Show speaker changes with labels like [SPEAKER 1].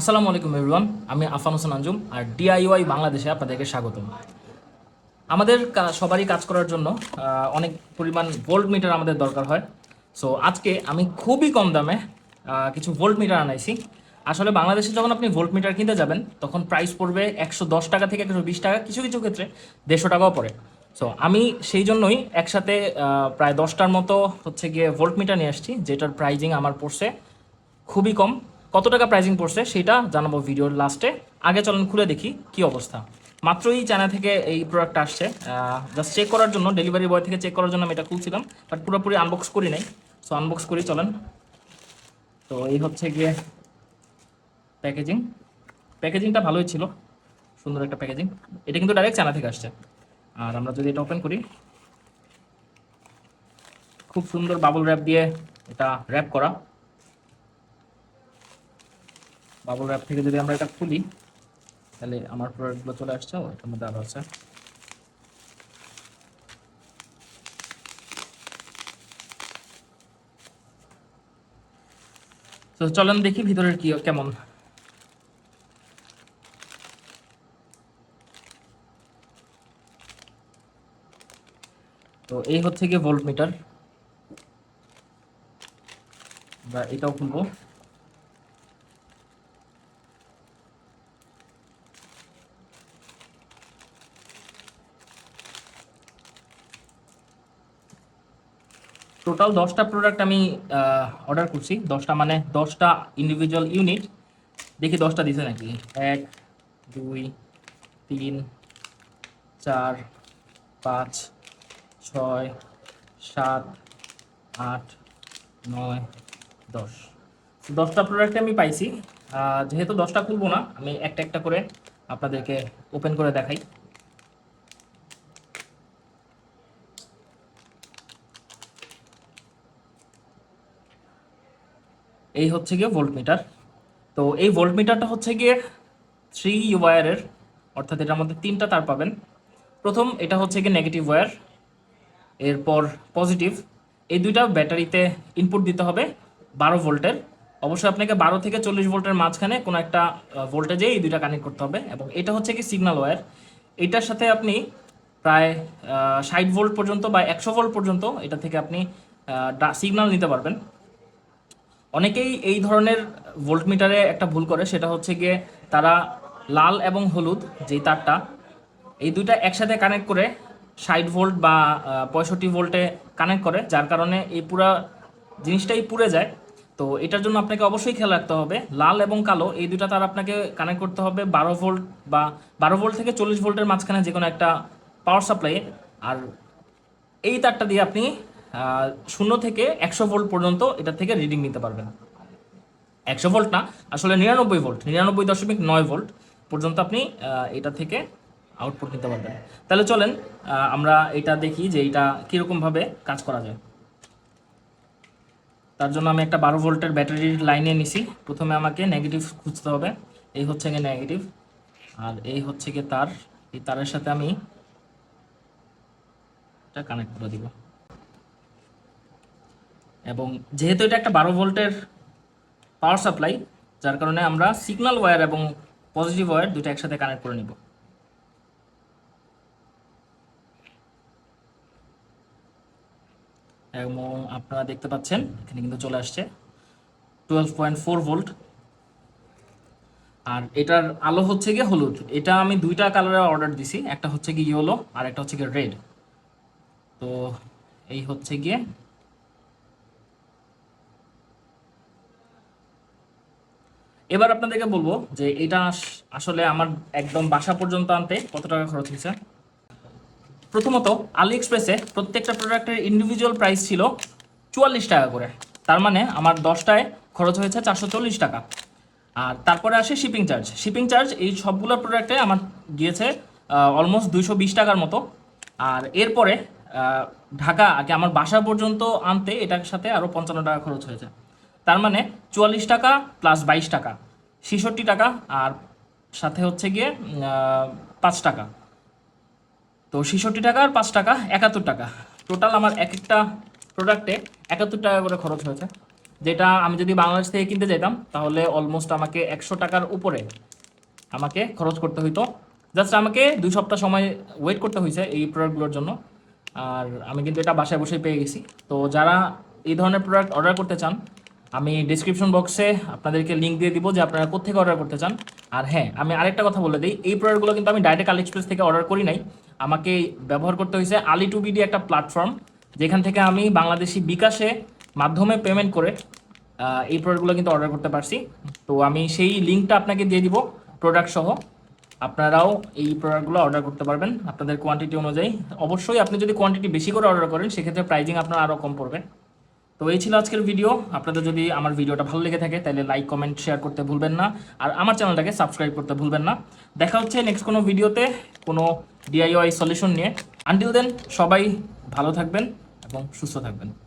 [SPEAKER 1] আসসালামু আলাইকুম এভরিওয়ান আমি আফান হোসেন আঞ্জুম আর ডিআইওয়াই বাংলাদেশে আপনাদেরকে স্বাগতম আমাদের সবারই কাজ করার জন্য অনেক পরিমাণ ভোল্ট মিটার আমাদের দরকার হয় সো আজকে আমি খুবই কম দামে কিছু ভোল্ট মিটার আনাইছি আসলে বাংলাদেশে যখন আপনি ভোল্ট মিটার কিনতে যাবেন তখন প্রাইস পড়বে একশো দশ টাকা থেকে একশো বিশ টাকা কিছু কিছু ক্ষেত্রে দেড়শো টাকাও পড়ে সো আমি সেই জন্যই একসাথে প্রায় দশটার মতো হচ্ছে গিয়ে ভোল্ট মিটার নিয়ে আসছি যেটার প্রাইজিং আমার পড়ছে খুবই কম কত টাকা প্রাইজিং পড়ছে সেটা জানাবো ভিডিওর লাস্টে আগে চলেন খুলে দেখি কি অবস্থা মাত্রই চায়না থেকে এই প্রোডাক্ট আসছে জাস্ট চেক করার জন্য ডেলিভারি বয় থেকে চেক করার জন্য আমি এটা খুলছিলাম বাট পুরোপুরি আনবক্স করি নাই সো আনবক্স করি চলেন তো এই হচ্ছে গিয়ে প্যাকেজিং প্যাকেজিংটা ভালোই ছিল সুন্দর একটা প্যাকেজিং এটা কিন্তু ডাইরেক্ট চায়না থেকে আসছে আর আমরা যদি এটা ওপেন করি খুব সুন্দর বাবল র্যাপ দিয়ে এটা র্যাপ করা বাবুল অ্যাপ থেকে যদি আমরা এটা খুলি তাহলে আমার প্রোডাক্টগুলো চলে আসছে ও এটার মধ্যে আরও আছে তো চলেন দেখি ভিতরের কি কেমন তো এই হচ্ছে গিয়ে ভোল্ট মিটার বা এটাও খুলবো টোটাল দশটা প্রোডাক্ট আমি অর্ডার করছি দশটা মানে দশটা ইন্ডিভিজুয়াল ইউনিট দেখি দশটা দিছে নাকি এক দুই তিন চার পাঁচ ছয় সাত আট নয় দশ দশটা প্রোডাক্টে আমি পাইছি যেহেতু দশটা খুলবো না আমি একটা একটা করে আপনাদেরকে ওপেন করে দেখাই এই হচ্ছে গিয়ে ভোল্টমিটার তো এই ভোল্টমিটারটা হচ্ছে গিয়ে থ্রি ওয়ারের অর্থাৎ এটার মধ্যে তিনটা তার পাবেন প্রথম এটা হচ্ছে গিয়ে নেগেটিভ ওয়ার এরপর পজিটিভ এই দুইটা ব্যাটারিতে ইনপুট দিতে হবে বারো ভোল্টের অবশ্যই আপনাকে বারো থেকে চল্লিশ ভোল্টের মাঝখানে কোনো একটা ভোল্টেজে এই দুইটা কানেক্ট করতে হবে এবং এটা হচ্ছে কি সিগনাল ওয়ার এটার সাথে আপনি প্রায় ষাট ভোল্ট পর্যন্ত বা একশো ভোল্ট পর্যন্ত এটা থেকে আপনি সিগনাল নিতে পারবেন অনেকেই এই ধরনের ভোল্টমিটারে একটা ভুল করে সেটা হচ্ছে গিয়ে তারা লাল এবং হলুদ যেই তারটা এই দুইটা একসাথে কানেক্ট করে ষাট ভোল্ট বা পঁয়ষট্টি ভোল্টে কানেক্ট করে যার কারণে এই পুরা জিনিসটাই পুড়ে যায় তো এটার জন্য আপনাকে অবশ্যই খেয়াল রাখতে হবে লাল এবং কালো এই দুটা তার আপনাকে কানেক্ট করতে হবে বারো ভোল্ট বা বারো ভোল্ট থেকে চল্লিশ ভোল্টের মাঝখানে যে কোনো একটা পাওয়ার সাপ্লাই আর এই তারটা দিয়ে আপনি শূন্য থেকে একশো ভোল্ট পর্যন্ত এটা থেকে রিডিং নিতে পারবেন একশো ভোল্ট না আসলে নিরানব্বই ভোল্ট নিরানব্বই দশমিক নয় ভোল্ট পর্যন্ত আপনি এটা থেকে আউটপুট নিতে পারবেন তাহলে চলেন আমরা এটা দেখি যে এটা কীরকমভাবে কাজ করা যায় তার জন্য আমি একটা বারো ভোল্টের ব্যাটারির লাইনে নিছি প্রথমে আমাকে নেগেটিভ খুঁজতে হবে এই হচ্ছে গিয়ে নেগেটিভ আর এই হচ্ছে গিয়ে তার এই তারের সাথে আমি এটা কানেক্ট করে দিব এবং যেহেতু এটা একটা বারো ভোল্টের পাওয়ার সাপ্লাই যার কারণে আমরা সিগন্যাল ওয়্যার এবং পজিটিভ ওয়ার দুটো একসাথে কানেক্ট করে নিব এবং আপনারা দেখতে পাচ্ছেন এখানে কিন্তু চলে আসছে টুয়েলভ পয়েন্ট ফোর ভোল্ট আর এটার আলো হচ্ছে গিয়ে হলুদ এটা আমি দুইটা কালারে অর্ডার দিছি একটা হচ্ছে গিয়ে ইয়েলো আর একটা হচ্ছে গিয়ে রেড তো এই হচ্ছে গিয়ে এবার আপনাদেরকে বলবো যে এটা আসলে আমার একদম বাসা পর্যন্ত আনতে কত টাকা খরচ হয়েছে প্রথমত আলি এক্সপ্রেসে প্রত্যেকটা প্রোডাক্টের ইন্ডিভিজুয়াল প্রাইস ছিল চুয়াল্লিশ টাকা করে তার মানে আমার দশটায় খরচ হয়েছে চারশো চল্লিশ টাকা আর তারপরে আসে শিপিং চার্জ শিপিং চার্জ এই সবগুলো প্রোডাক্টে আমার গিয়েছে অলমোস্ট দুইশো বিশ টাকার মতো আর এরপরে ঢাকা আগে আমার বাসা পর্যন্ত আনতে এটার সাথে আরও পঞ্চান্ন টাকা খরচ হয়েছে তার মানে চুয়াল্লিশ টাকা প্লাস বাইশ টাকা ছেষট্টি টাকা আর সাথে হচ্ছে গিয়ে পাঁচ টাকা তো ছেষট্টি টাকা আর পাঁচ টাকা একাত্তর টাকা টোটাল আমার এক একটা প্রোডাক্টে একাত্তর টাকা করে খরচ হয়েছে যেটা আমি যদি বাংলাদেশ থেকে কিনতে যেতাম তাহলে অলমোস্ট আমাকে একশো টাকার উপরে আমাকে খরচ করতে হইতো জাস্ট আমাকে দুই সপ্তাহ সময় ওয়েট করতে হয়েছে এই প্রোডাক্টগুলোর জন্য আর আমি কিন্তু এটা বাসায় বসে পেয়ে গেছি তো যারা এই ধরনের প্রোডাক্ট অর্ডার করতে চান আমি ডিসক্রিপশন বক্সে আপনাদেরকে লিঙ্ক দিয়ে দিব যে আপনারা কোথেকে অর্ডার করতে চান আর হ্যাঁ আমি আরেকটা কথা বলে দিই এই প্রোডাক্টগুলো কিন্তু আমি ডাইরেক্ট আলি এক্সপ্রেস থেকে অর্ডার করি নাই আমাকে ব্যবহার করতে হয়েছে আলি টু বিডি একটা প্ল্যাটফর্ম যেখান থেকে আমি বাংলাদেশি বিকাশে মাধ্যমে পেমেন্ট করে এই প্রোডাক্টগুলো কিন্তু অর্ডার করতে পারছি তো আমি সেই লিঙ্কটা আপনাকে দিয়ে দিব প্রোডাক্ট সহ আপনারাও এই প্রোডাক্টগুলো অর্ডার করতে পারবেন আপনাদের কোয়ান্টিটি অনুযায়ী অবশ্যই আপনি যদি কোয়ান্টিটি বেশি করে অর্ডার করেন সেক্ষেত্রে প্রাইজিং আপনার আরও কম পড়বে তো এই ছিল আজকের ভিডিও আপনাদের যদি আমার ভিডিওটা ভালো লেগে থাকে তাহলে লাইক কমেন্ট শেয়ার করতে ভুলবেন না আর আমার চ্যানেলটাকে সাবস্ক্রাইব করতে ভুলবেন না দেখা হচ্ছে নেক্সট কোনো ভিডিওতে কোনো ডিআইওয়াই সলিউশন নিয়ে আনটিল দেন সবাই ভালো থাকবেন এবং সুস্থ থাকবেন